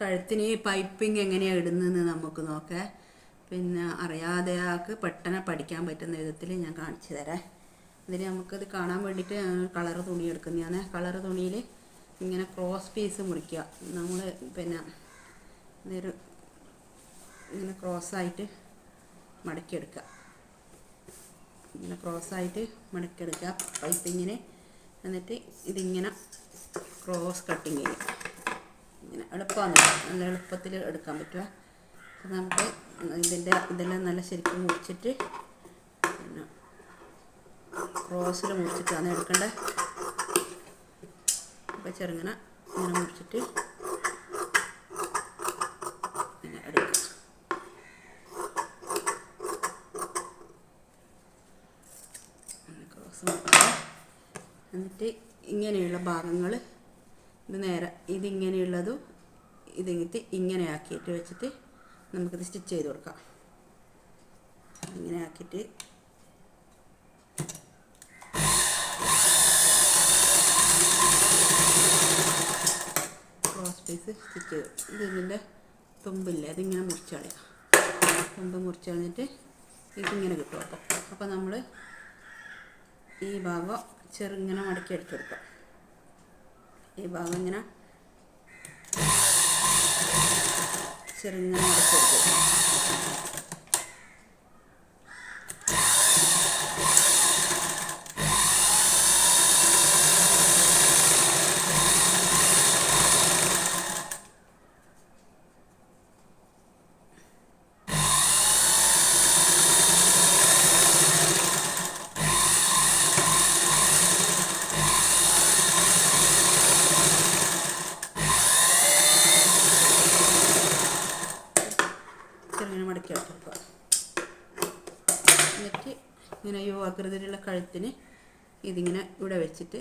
കഴുത്തിന് പൈപ്പിംഗ് എങ്ങനെയാണ് ഇടുന്നതെന്ന് നമുക്ക് നോക്കാം. പിന്നെ അറിയാതെ ആൾക്ക് പെട്ടെന്ന് പഠിക്കാൻ പറ്റുന്ന വിധത്തിൽ ഞാൻ കാണിച്ചു തരാം. ഇതിൽ നമുക്കത് കാണാൻ വേണ്ടിയിട്ട് കളർ തുണി എടുക്കുന്നതാണ്. കളർ തുണിയിൽ ഇങ്ങനെ ക്രോസ് പീസ് മുറിക്കുക. നമ്മൾ പിന്നെ ഇതൊരു ഇങ്ങനെ ക്രോസായിട്ട് മടക്കിയെടുക്കുക. ഇങ്ങനെ ക്രോസായിട്ട് മടക്കിയെടുക്കുക. പൈപ്പിങ്ങിന് എന്നിട്ട് ഇതിങ്ങനെ ക്രോസ് കട്ടിങ് ചെയ്യും. ഇങ്ങനെ എളുപ്പമാണ്. നല്ല എളുപ്പത്തിൽ എടുക്കാൻ പറ്റുക. അപ്പം നമുക്ക് ഇതിന്റെ ഇതെല്ലാം നല്ല ശരിക്കും മുറിച്ചിട്ട് പിന്നെ ക്രോസിൽ മുറിച്ചിട്ടാണ് എടുക്കേണ്ടത്. അപ്പോൾ ചെറുങ്ങനെ ഇങ്ങനെ മുറിച്ചിട്ട് എന്നിട്ട് ഇങ്ങനെയുള്ള ഭാഗങ്ങൾ ഇത് നേരെ ഇതിങ്ങനെയുള്ളതും ഇതിങ്ങനത്തെ ഇങ്ങനെ ആക്കിയിട്ട് വെച്ചിട്ട് നമുക്കിത് സ്റ്റിച്ച് ചെയ്ത് കൊടുക്കാം. ഇങ്ങനെ ആക്കിയിട്ട് ക്രോസ് പീസ് സ്റ്റിച്ച് ചെയ്തു ഇത് ഇതിന്റെ തുമ്പില്ലേ അതിങ്ങനെ മുറിച്ച് കളയാം. തുമ്പ് മുറിച്ച് കളഞ്ഞിട്ട് ഇതിങ്ങനെ കിട്ടും അപ്പം അപ്പം നമ്മൾ ഈ ഭാഗം ചെറുങ്ങനെ മടക്കി അടിച്ചു കൊടുക്കാം. ഈ ഭാഗം ഇങ്ങനെ ചെറുങ്ങനെ കൊടുക്കും. ചെറുങ്ങനെ മടക്കി കൊടുക്കുക എന്നിട്ട് ഇങ്ങനെ ഈ ആകൃതിയിലുള്ള കഴുത്തിന് ഇതിങ്ങനെ ഇവിടെ വെച്ചിട്ട്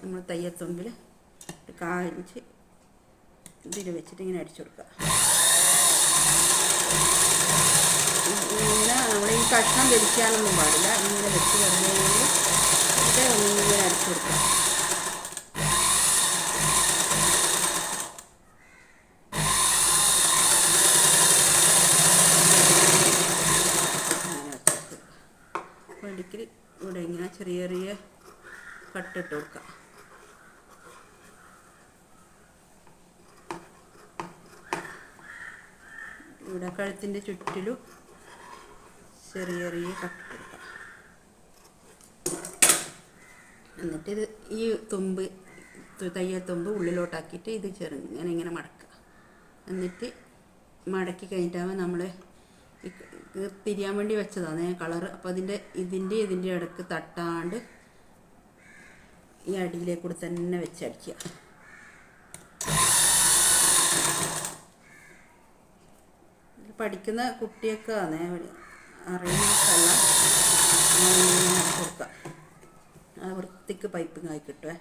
നമ്മൾ തയ്യത്തുമ്പിൽ കാഞ്ച് ഇതിൽ വെച്ചിട്ട് ഇങ്ങനെ അടിച്ചു കൊടുക്കുക ഇങ്ങനെ നമ്മൾ ഈ കഷ്ണം ധരിക്കാനൊന്നും പാടില്ല. ഇങ്ങനെ വെച്ച് കഴിഞ്ഞാൽ ഇങ്ങനെ അടിച്ചു കൊടുക്കുക ഇവിടെ ഇങ്ങനെ ചെറിയ ചെറിയ കട്ടിട്ട് കൊടുക്കാം. ഇവിടെ കഴുത്തിന്റെ ചുറ്റിലും ചെറിയ ചെറിയ കട്ടിട്ട് എന്നിട്ട് ഇത് ഈ തുമ്പ് തയ്യൽ തുമ്പ് ഉള്ളിലോട്ടാക്കിയിട്ട് ഇത് ചെറുങ്ങനെ ഇങ്ങനെ മടക്കുക. എന്നിട്ട് മടക്കി കഴിഞ്ഞിട്ടാകുമ്പോൾ നമ്മൾ തിരിയാൻ വേണ്ടി വെച്ചതാണ്. കളർ അപ്പോൾ അതിന്റെ ഇതിന്റെ ഇതിന്റെ ഇടയ്ക്ക് തട്ടാണ്ട് ഈ അടിയിലേക്ക് കൂടെ തന്നെ വെച്ചടിക്കുക പഠിക്കുന്ന കുട്ടിയൊക്കെ ആണ് അറിയുന്നതല്ല കൊടുക്കുക. വൃത്തിക്ക് പൈപ്പിംഗ് ആയി കിട്ടുമേ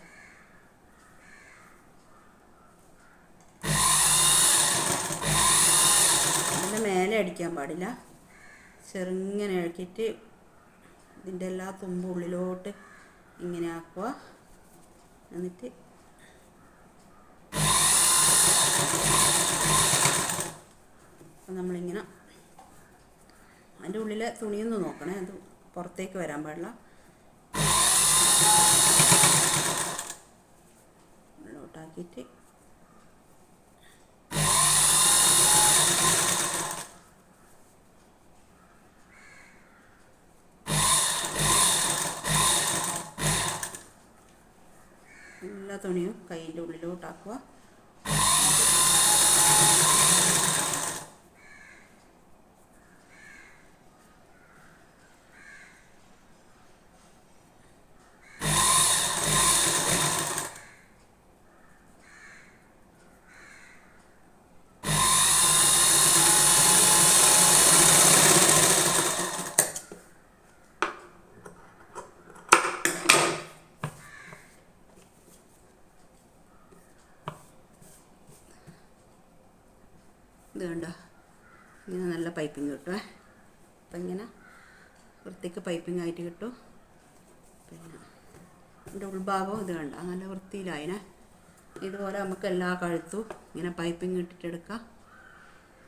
അതിന്റെ മേലെ അടിക്കാൻ പാടില്ല. ചെറുങ്ങനെ ഇളക്കിയിട്ട് ഇതിന്റെ എല്ലാ തുമ്പും ഉള്ളിലോട്ട് ഇങ്ങനെ ആക്കുക. എന്നിട്ട് നമ്മളിങ്ങനെ അതിന്റെ ഉള്ളിലെ തുണിയൊന്ന് നോക്കണേ. അത് പുറത്തേക്ക് വരാൻ പാടില്ല. ഉള്ളിലോട്ടാക്കിയിട്ട് എല്ലാ തുണിയും കയ്യിന്റെ ഉള്ളിലോട്ടാക്കുക. ഇത് കണ്ടോ? ഇങ്ങനെ നല്ല പൈപ്പിംഗ് കിട്ടുമേ അപ്പം ഇങ്ങനെ വൃത്തിക്ക് പൈപ്പിംഗ് ആയിട്ട് കിട്ടും. പിന്നെ ഇതിന്റെ ഉൾഭാഗവും ഇത് കണ്ട? നല്ല വൃത്തിയിലായിനെ. ഇതുപോലെ നമുക്ക് എല്ലാ കഴുത്തും ഇങ്ങനെ പൈപ്പിംഗ് ഇട്ടിട്ടെടുക്കാം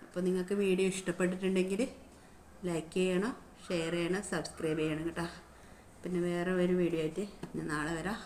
അപ്പോൾ നിങ്ങൾക്ക് വീഡിയോ ഇഷ്ടപ്പെട്ടിട്ടുണ്ടെങ്കിൽ ലൈക്ക് ചെയ്യണം ഷെയർ ചെയ്യണം സബ്സ്ക്രൈബ് ചെയ്യണം കേട്ടോ. പിന്നെ വേറെ ഒരു വീഡിയോ ആയിട്ട് ഞാൻ നാളെ വരാം.